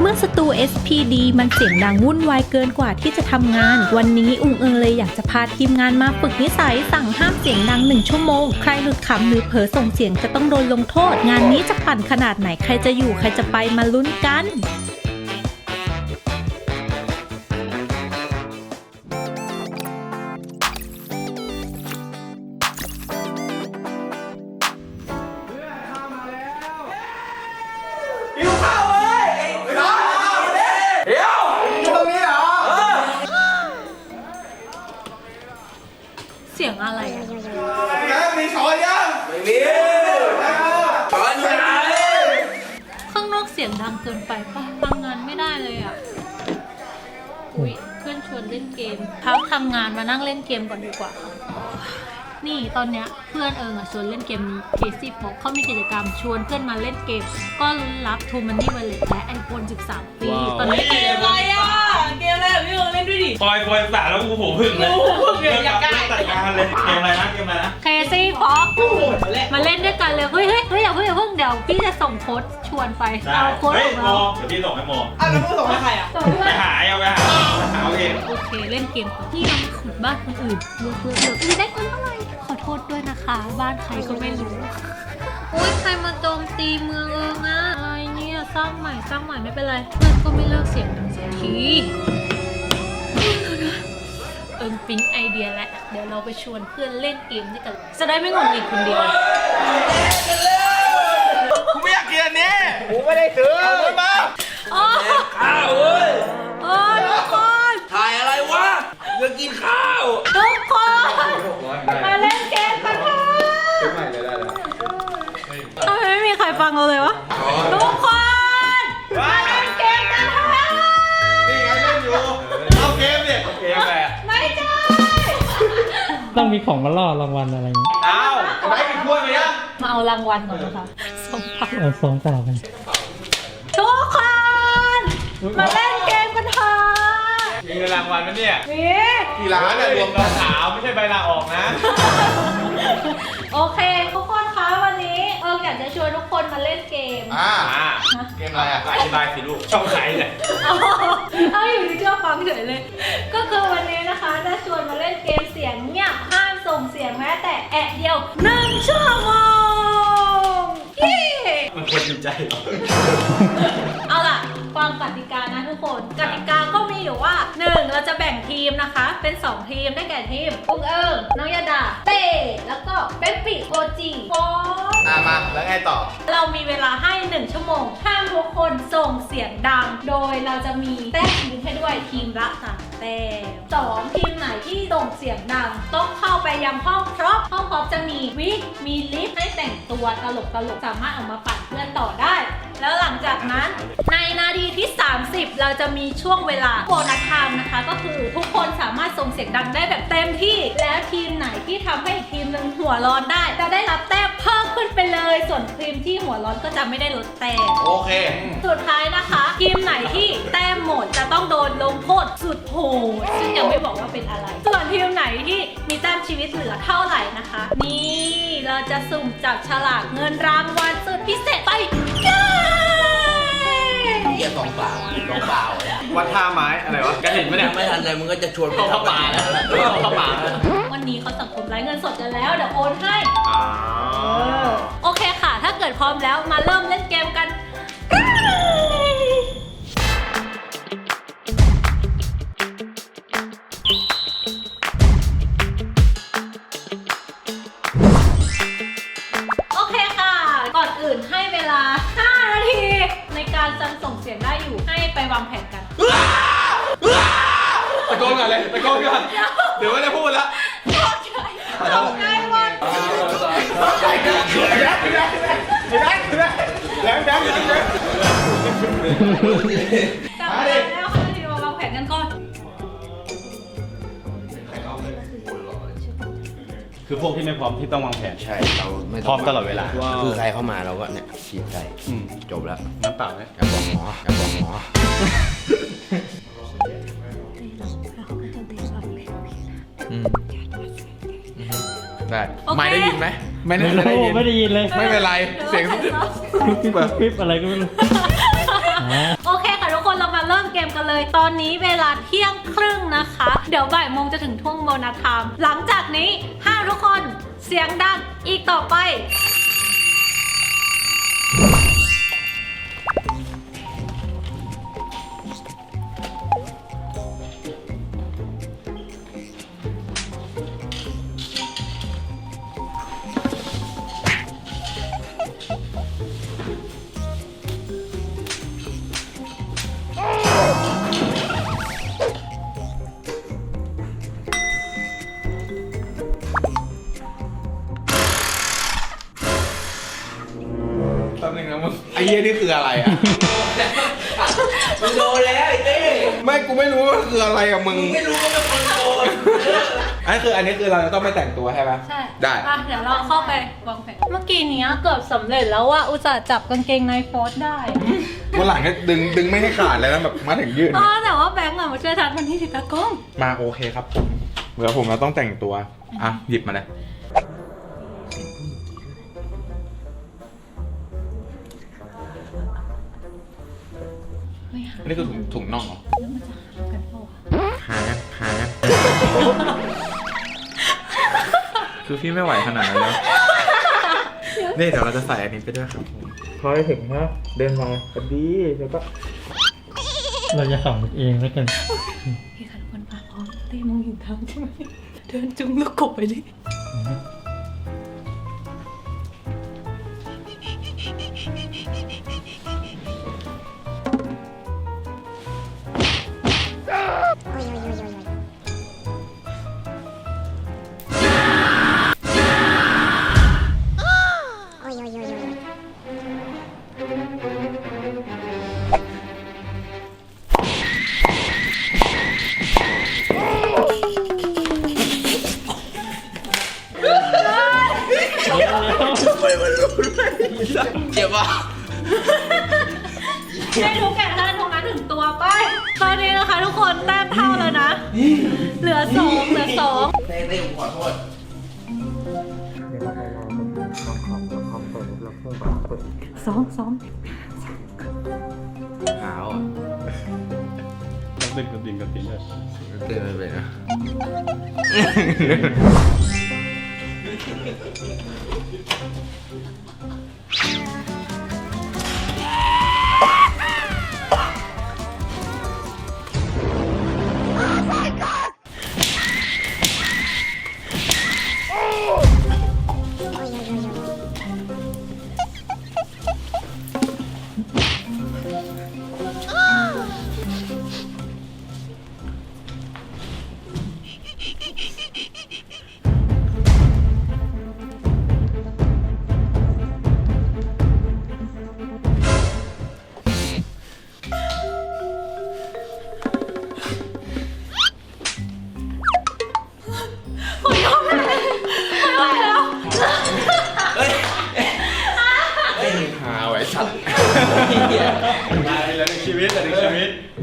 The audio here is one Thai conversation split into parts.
เมื่อสตู SPD มันเสียงดังวุ่นวายเกินกว่าที่จะทำงาน วันนี้อุงเอิงเลยอยากจะพาทีมงานมาฝึกนิสัย สั่งห้ามเสียงดังหนึ่งชั่วโมง ใครหลุดขำหรือเผลอส่งเสียงจะต้องโดนลงโทษ งานนี้จะปั่นขนาดไหนใครจะอยู่ใครจะไปมาลุ้นกัน สียงอะไรอะแกมีช้อนยังไม่มีช้อนอยู่ไหนข้างนอกเสียงดังเกินไปปะทำงานไม่ได้เลยอะอุ๊ยเพื่อนชวนเล่นเกมพักทำงานมานั่งเล่นเกมก่อนดีกว่า นี่ตอนเนี้ยเพื่อนเอิงอะชวนเล่นเกมนี้เคซี่บอกเขามีกิจกรรมชวนเพื่อนมาเล่นเกม ก็ลุ้นรับทูมันนี่วอลเล็ตและไอโฟน13 ปี ตอนนี้เกมอะไรอะเกม อะไรอะพี่เอิงเล่นด้วยดิคอยคอยสาแล้วกูหูพึ่งเลยหูผึ่งเลยอยากได้จัดการเลยเกมอะไรนะเกมอะไรนะเคซี่พ็อกโอ้โหแหละมาเล่นด้วยกันเลย เฮ้ยเฮ้ยเฮ้ยอย่าเพิ่งอย่าเพิ่งเดี๋ยวพี่จะส่งโค้ดชวนไปได้เอาโค้ดเฮ้ยของโมเราเดี๋ยวพี่ส่งให้โมอะแล้วมึงส่งให้ใครอะส่งเพื่ไปอนหาเอาไปหาหาเอาเองโอเคเล่นเกมก่อนนี่เรามาขุดบ้านคนอื่นเลือกเลือกเลือกอุ๊ยได้คนเท่าไหร่ขอโทษด้วยนะคะ บ้านใครก็ไม่รู้อุ้ยใครมาโจมตีเมืองเอิงอะอะไรเนี่ยสร้างใหม่สร้างใหม่ไม่เป็นไรเพื่อนก็ไม่เลิกเสียงดังสักที เอิงปิ๊งไอเดียแล้วเดี๋ยวเราไปชวนเพื่อนเล่นเกมด้วยกัน จะได้ไม่งงอีกคนเดียว มีของมาล่อรางวัลอะไรอย่างนี้อ้าวได้กินถ้วยไหมยังมาเอารางวัลก่อนนะคะส่งพักเอาสองต่อกันทุกคน มาเล่นเกมกันเถอะมีเงินรางวัลไหมเนี่ยนี่กี่ล้านเนี่ยรวมกันขาวไม่ใช่ใบลาออกนะ โอเคทุกคนคะวันนี้เอออยากจะชวนทุกคนมาเล่นเกม อ่าอ่าเกมอะไรอะอธิบายสิลูกช่องไหนเนี่ยเอาเอาอยู่ที่เชื่อฟังเฉยเลย ก็คือวันนี้นะคะจะชวนมาเล่นเกมเสียงเงียบห้าม ส่งเสียงแม้แต่แอะเดียวหนึ่งชั่วโมงเย้มันควรจริงใจเหรอ เอาล่ะ ฟังกติกานะทุกคนกติกาก็มีอยู่ว่า 1. เราจะแบ่งทีมนะคะ เป็น 2 ทีมได้แก่ทีมอุ้งเอิงน้องยาดาเต้แล้วก็เป๊ปปี้โอจีฟอสอ่ามาแล้วไงต่อ เรามีเวลาให้ 1 ชั่วโมงห้ามทุกคนส่งเสียงดัง โดยเราจะมีแต้มทีมให้ด้วยทีมละสามแต้มสองทีมไหนที่ส่งเสียงดัง ต้องเข้าไปยังห้องพร็อพห้องพร็อพจะมีวิกมีลิฟต์ให้แต่งตัวตลกตลกๆสามารถเออกมาปั่นเพื่อนต่อได้ แล้วหลังจากนั้นในนาทีที่ 30 เราจะมีช่วงเวลาโบนัสไทม์นะคะ ก็คือทุกคนสามารถส่งเสียงดังได้แบบเต็มที่ แล้วทีมไหนที่ทำให้อีกทีมหนึ่งหัวร้อนได้ จะได้รับแต้มเพิ่มขึ้นไปเลย ส่วนทีมที่หัวร้อนก็จะไม่ได้ลดแต้มโอเค สุดท้ายนะคะ ทีมไหนที่แต้มหมดจะต้องโดนลงโทษสุดโหดซึ่งยังไม่บอกว่าเป็นอะไร ส่วนทีมไหนที่มีแต้มชีวิตเหลือเท่าไหร่นะคะ นี่เราจะสุ่มจับฉลากเงินรางวัลสุดพิเศษไป เย้เกียร์สองเปล่าสองเปล่าวัดท่าไม้อะไรวะกระถิ่นไหมเนี่ยไม่ทันเลยมึงก็จะชวนไปเข้าป่าแล้วเข้าป่าแล้ววันนี้เขาสังคมไร้เงินสดกันแล้วเดี๋ยวโอนให้อ๋อโอเคค่ะ ถ้าเกิดพร้อมแล้วมาเริ่มเล่นเกม คือพวกที่ไม่พร้อมที่ต้องวางแผน ใช่เราไม่พร้อมตลอดเวลา คือใครเข้ามาเราก็เนี่ยฉีดใส่อืม จบแล้วน้ำเปล่าไหมอย่าบอกหมออย่าบอกหมอได้โอเค ไม่ได้ยินไหมไม่ได้ไม่รู้ไม่ได้ยินเลย ไม่เป็นไร เสียง ปิ๊บปิ๊บปิ๊บอะไรก็ไม่รู้โอเคค่ะ เลย ตอนนี้เวลาเที่ยงครึ่งนะคะ เดี๋ยวบ่ายโมงจะถึงทุ่วงโบนัสไทม์หลังจากนี้ห้ามทุกคนเสียงดังอีกต่อไป ป๊บนึงนะมึงไอ้เหี้ยนี่คืออะไรอะ มึงโดนแล้วไอ้เต้ไม่กูไม่รู้ว่ามันคืออะไรอะมึงไม่รู้ว่าเป็นคนโดนอันนี้คืออันนี้คือเราจะต้องไปแต่งตัวใช่ไหม ใช่ได้อะเดี๋ยวเราเข้าไปวางแผนเมื่อกี้เนี้ยเกือบสำเร็จแล้วว่าอุตส่าห์จับกางเกงในโฟสได้วันหลังก็ดึงดึงไม่ให้ขาดเลยนะแบบมาถึงยืด อ๋อแต่ว่าแบงค์อะมาช่วยทันวันที่สิบตะกล้องมาโอเคครับผมเดี๋ยวผมเราต้องแต่งตัว อะหยิบมาเลย อันนี้คือถุงถุงน่องเหรอแล้วมันจะหากันเปล่าวะหากันหากันคือพี่ไม่ไหวขนาดนั้นแล้วนี่เดี๋ยวเราจะใส่อันนี้ไปด้วยครับผมพอไปถึงนะเดินมาพอดีแล้วก็เราจะขำเองแล้วกันพี่ค่ะทุกคนมาพร้อมเต้มองเห็นทางใช่ไหมเดินจุงลูกกบไปดิ สองสองหาวอะต้องเป็นกระดิ่งกระดิ่งเลยเต้นไม่เป็นนะ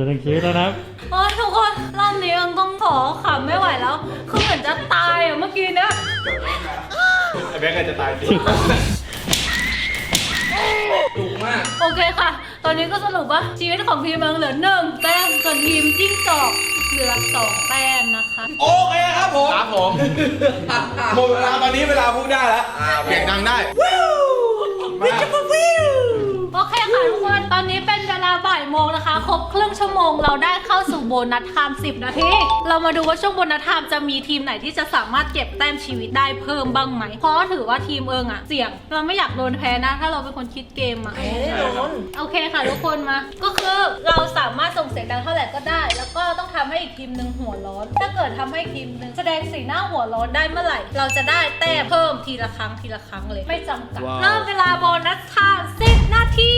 ชีวิตเดี๋ยวต้องคิดแล้วนะครับโอ้ยทุกคนรอบนี้ยังต้องขอขำไม่ไหวแล้ว คือเหมือนจะตายอะเมื่อกี้เนี้ยไอ้แบงค์ก็จะตายสิดุมาก โอเคค่ะ ตอนนี้ก็สรุปว่าชีวิตของทีมเมืองเหลือหนึ่งแต้มส่วนทีมจิ้งจอกเหลือสองแต้มนะคะ โอเคครับผมครับผมหมดเวลาตอนนี้เวลาพูดได้แล้วเสียงดังได้มาโอ เคค่ะทุกคน ตอนนี้เป็นเวลาบ่ายโมงนะคะ ครบครึ่งชั่วโมงเราได้เข้าสู่โบนัสไทม์10 นาที เรามาดูว่าช่วงโบนัสไทม์จะมีทีมไหนที่จะสามารถเก็บแต้มชีวิตได้เพิ่มบ้างไหม เพราะถือว่าทีมเอิงอะเสี่ยง เราไม่อยากโดนแพ้นะ ถ้าเราเป็นคนคิดเกมอะโอเคค่ะทุกคนมา ก็คือเราสามารถส่งเสียงดังเท่าไหร่ก็ได้ แล้วก็ต้องทำให้อีกทีมหนึ่งหัวร้อน ถ้าเกิดทำให้อีกทีมหนึ่งแสดงสีหน้าหัวร้อนได้เมื่อไหร่ เราจะได้แต้มเพิ่มทีละครั้งทีละครั้งเลย ไม่จำกัดเริ่มเวลาโบนัสไทม์10นา ที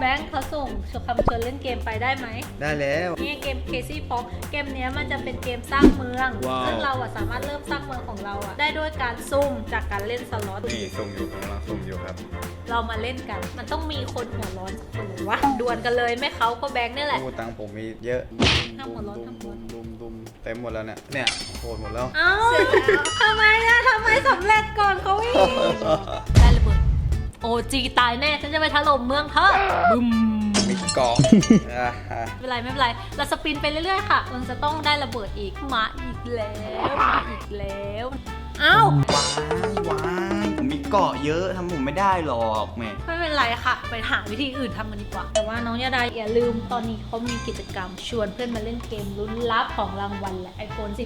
แบงค์เขาส่งคำเชิญเล่นเกมไปได้ไหม ได้แล้ว นี่เกม Casey Fox เกมเนี้ยมันจะเป็นเกมสร้างเมือง ว้าว ซึ่งเราอะสามารถเริ่มสร้างเมืองของเราอะได้ด้วยการซุ่มจากการเล่นสล็อต นี่ส่งอยู่กำลังส่งอยู่ครับเรามาเล่นกัน มันต้องมีคนหัวร้อนสักคนหรือวะดวลกันเลยไม่เขาก็แบงค์นี่แหละ โอ้ตังค์ผมมีเยอะห้ามหัวเราะดุห้ามมหัดุวมเราะ ดุมดุมเต็มหมดแล้วเนี่ย เนี่ยโคตรหมดแล้ว เอ้าทำไมอะทำไมสำเร็จก่อนเขาอีกได้ระเบิด โอจีตายแน่ฉันจะไปถล่มเมืองเธอบึ้มไม่เกาะอะอะไม่เป็นไรไม่เป็นไร เราสปินไปเรื่อยๆค่ะ มันจะต้องได้ระเบิดอีกมาอีกแล้วมาอีกแล้วอ้าวว้ายว้ายผ มมีเกาะเยอะทำผมไม่ได้หรอกแหม่ ไม่เป็นไรค่ะ ไปหาวิธีอื่นทำกันดีกว่า แต่ว่าน้องยาดาอย่าลืมตอนนี้เขามีกิจกรรม ชวนเพื่อนมาเล่นเกมลุ้นรับของรางวัลและ iPhone 13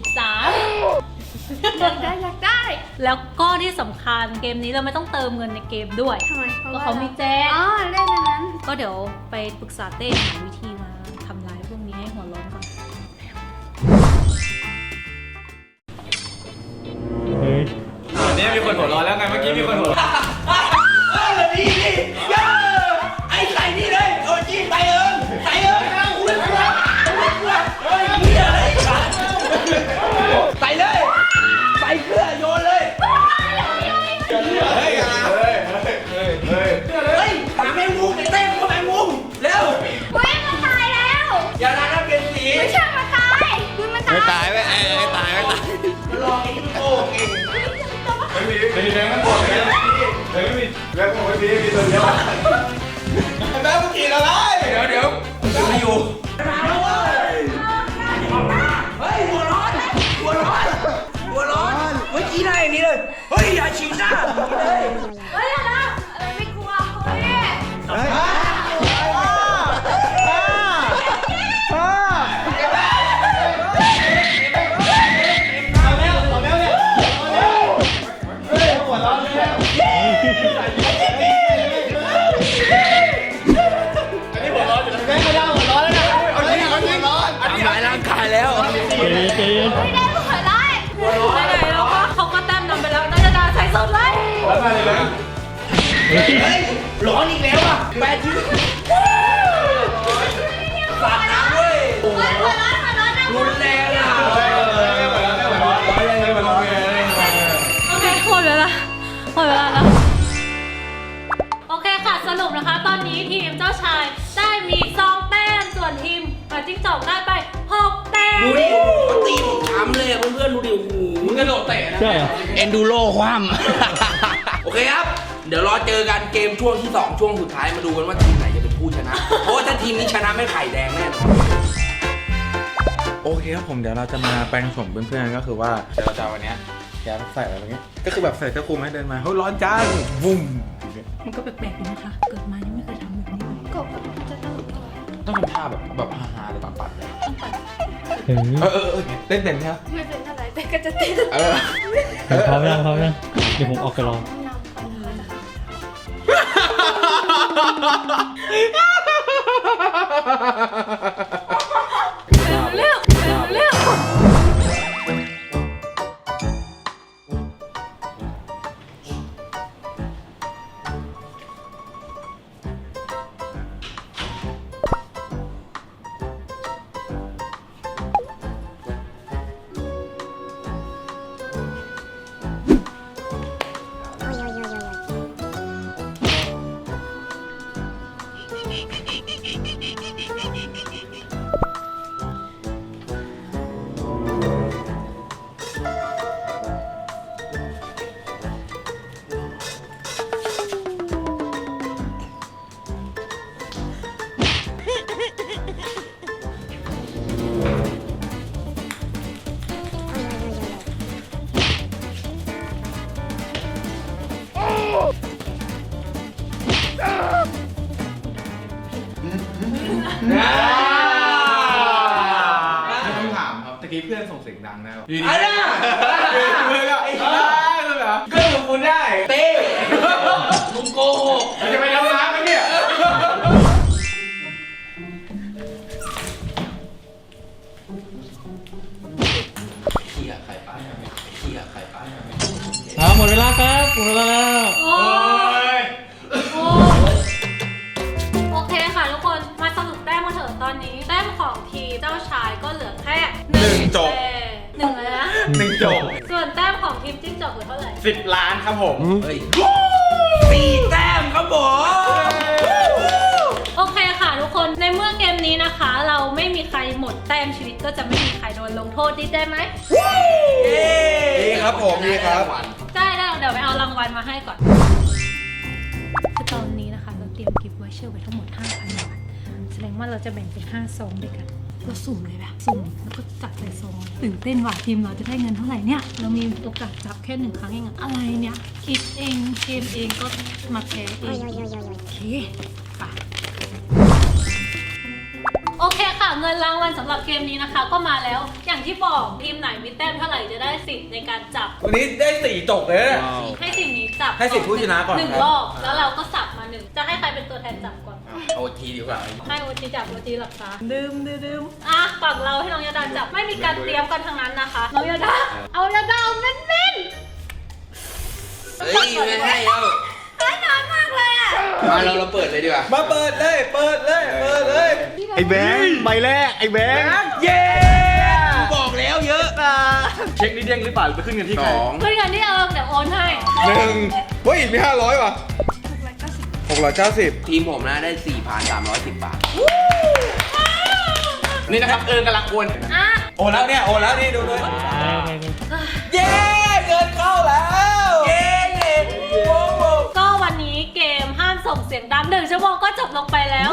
อยากได้อยากได้แล้วก็ที่สำคัญเกมนี้เราไม่ต้องเติมเงินในเกมด้วยทำไมเพราะก็ว่าเขามีแจ้ง อ๋อเล่นอันนั้น ก็เดี๋ยวไปปรึกษาเต้หาวิธี ไม่ตายไม่เอ้ยไม่ตายไม่ตายไม่มีไม่มีแบงค์มันบอกเลยไม่มีแบงค์บอกไม่มีมีตัวเดียวแม่เมื่อกี้อะไรเดี๋ยวเดี๋ยวไม่อยู่เฮ้ยหัวร้อนหัวร้อนหัวร้อนเมื่อกี้ได้อันนี้เลยเฮ้ยอย่าฉีด แล้วมาเลยนะร้อนอีกแล้วอะแปดชิ้นสาดน้ำเว้ยโอ้โหรุนแรงอะโอเคหมดเวลาหมดเวลาแล้ว โอเคค่ะสรุปนะคะ ตอนนี้ทีมเจ้าชายได้มีสองแต้มส่วนทีมเอ่อจิ้งจอกได้ไป หกแต้มดูดิเขาตีผมช้ำเลยอะเพื่อนๆดูดิโอ้โหมึงกระโดดเตะนะ ใช่เหรอ เอนดูโรคว่ำ โอเคครับ เดี๋ยวรอเจอกันเกมช่วงที่ 2 ช่วงสุดท้ายมาดูกันว่าทีมไหนจะเป็นผู้ชนะ เพราะว่าถ้าทีมนี้ชนะไม่ไข่แดงแน่นอนโอเคครับผมเดี๋ยวเราจะมาแปลงโฉมเพื่อนๆก็คือว่าเดี๋ยวเราจะเอาวันเนี้ยแกใส่อะไรแบบนี้ก็คือแบบใส่เสื้อคลุมให้เดินมาเฮ้ยร้อนจังวุ้มมันก็แปลกๆดีนะคะ เกิดมายังไม่เคยทำแบบนี้เลยกบจะต้องต้องทำท่าแบบแบบฮาๆเลยปัดปัดๆเลยต้องปัด เฮ้ยเออเออเออเต้นเป็นใช่ไหมไม่เป็นอะไรแต่ก็จะเต้นเออพร้อมยังพร้อมยังเดี๋ยวผมออกไปรอ หมดแต้มชีวิตก็จะไม่มีใครโดนลงโทษดีใจไหมดีครับผมดีครับ ได้ได้เดี๋ยวไปเอารางวัลมาให้ก่อนคือตอนนี้นะคะ เราเตรียมกิฟต์วอเชอร์ไว้ทั้งหมด 5,000 บาท แสดงว่าเราจะแบ่งเป็น 5 ซองด้วยกันเราสุ่มเลยแบบสุ่มแล้วก็จับใส่ซองตื่นเต้นว่ะทีมเราจะได้เงินเท่าไหร่เนี่ย เรามีโอกาสจับแค่หนึ่งครั้งเองอะอะไรเนี่ย คิดเองเกมเองก็มาแพ้เองโอเค เคค่ะเงินรางวัลสำหรับเกมนี้นะคะ ก็มาแล้วอย่างที่บอกทีมไหนมีแต้มเท่าไหร่จะได้สิทธิ์ในการจับ วันนี้ได้สี่จกเลยนะ ให้ทีมนี้จับให้สิทธิ์ผู้ชนะก่อนหนึ่งครับ รอบแล้วเราก็สับมาหนึ่งจะให้ใครเป็นตัวแทนจับก่อนโอทีดีกว่า ให้โอทีจับโอทีหลับตาดื่มดื่มดื่มอะฝั่งเราให้น้องยาดาจับไม่มีการเตรียมกันทั้งนั้นนะคะน้องยาดาเอายาดาเอาเน้นเฮ้ยไม่ให้แล้ว ๆได้นานมากเลยอะมาเราเราเปิดเลยดีกว่ามาเปิดเลย เปิดเลย เปิดเลยไอ้แบงค์ใบแรกไอ้แบงค์เย้บอกแล้วเยอะนะเช็คนี่เด้งหรือเปล่าหรือไปขึ้นกันที่สใครองเพื่อนกันที่เอิงเดี๋ยวโอนให้หนึ่งเฮ้ยมีห้าร้อยว่ะหกร้อยเก้าสิบทีมผมนะได้4 3 1 0บาท นี่นะครับเอิญกำลังโอนอะโอนแล้วเนี่ย โอนแล้วนี่ดูเลย เย้เงินเข้าแล้ว ส่งเสียงดังหนึ่งชั่วโมงก็จบลงไปแล้ว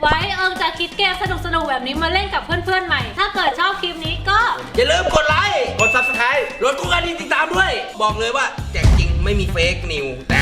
ไว้เอิงจะคิดเกมสนุกๆแบบนี้มาเล่นกับเพื่อนๆใหม่ ถ้าเกิดชอบคลิปนี้ก็ อย่าลืมกดไลค์ กดซับสไครต์รถกูกันติดตามด้วย บอกเลยว่าแจกจริงไม่มีเฟกนิวแต่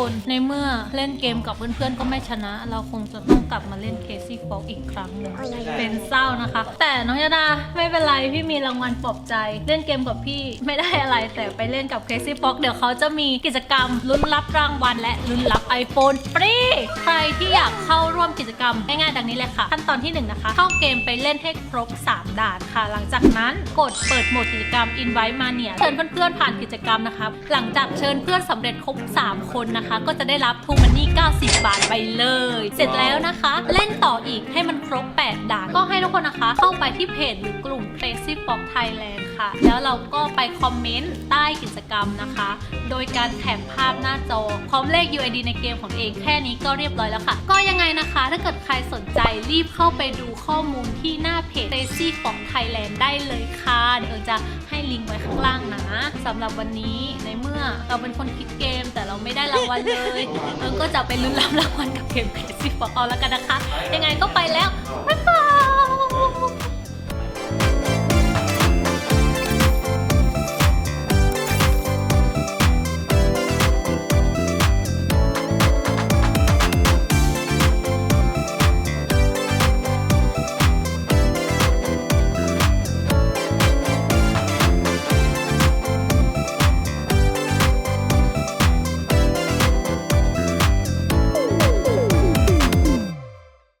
ค่ะทุกคนในเมื่อเล่นเกมกับเพื่อนๆก็ไม่ชนะ เราคงจะต้องกลับมาเล่นเคซี่ฟอกอีกครั้งหนึ่งเป็นเศร้านะคะ แต่น้องยาดาไม่เป็นไรพี่มีรางวัลปลอบใจ เล่นเกมกับพี่ไม่ได้อะไรแต่ไปเล่นกับเคซี่ฟอกเดี๋ยวเขาจะมีกิจกรรมลุ้นรับรางวัลและลุ้นรับ iPhone ฟรีใครที่อยากเข้าร่วมกิจกรรมง่ายๆดังนี้เลยค่ะ ขั้นตอนที่หนึ่งนะคะ เข้าเกมไปเล่นให้ครบ 3 ด่านค่ะ หลังจากนั้นกดเปิดโหมดกิจกรรม Invite Mania เชิญเพื่อนๆผ่านกิจกรรมนะคะหลังจากเชิญเพื่อนสำเร็จครบ 3 คนนะคะก็จะได้รับทูมันนี่ 90 บาทไปเลย เสร็จแล้วนะคะ เล่นต่ออีกให้มันครบ 8 ด่านก็ให้ทุกคนนะคะ เข้าไปที่เพจหรือกลุ่ม Crazy Fox Thailand ค่ะ แล้วเราก็ไปคอมเมนต์ใต้กิจกรรมนะคะ โดยการแท็กภาพหน้าจอพร้อมเลข UID ในเกมของเองแค่นี้ก็เรียบร้อยแล้วค่ะ ก็ยังไงนะคะ ถ้าเกิดใครสนใจรีบเข้าไปดูข้อมูลที่หน้าเพจ Crazy Fox Thailand ได้เลยค่ะเดี๋ยวเอิงจะให้ลิงก์ไว้ข้างล่างนะสำหรับวันนี้ในเมื่อเราเป็นคนคิดเกมแต่เราไม่ได้รางวัลเลยเอิงก็จะไปลุ้นรับรางวัลกับเกม Crazy Fox เอาแล้วกันนะคะ ยังไงก็ไปแล้วบ๊ายบ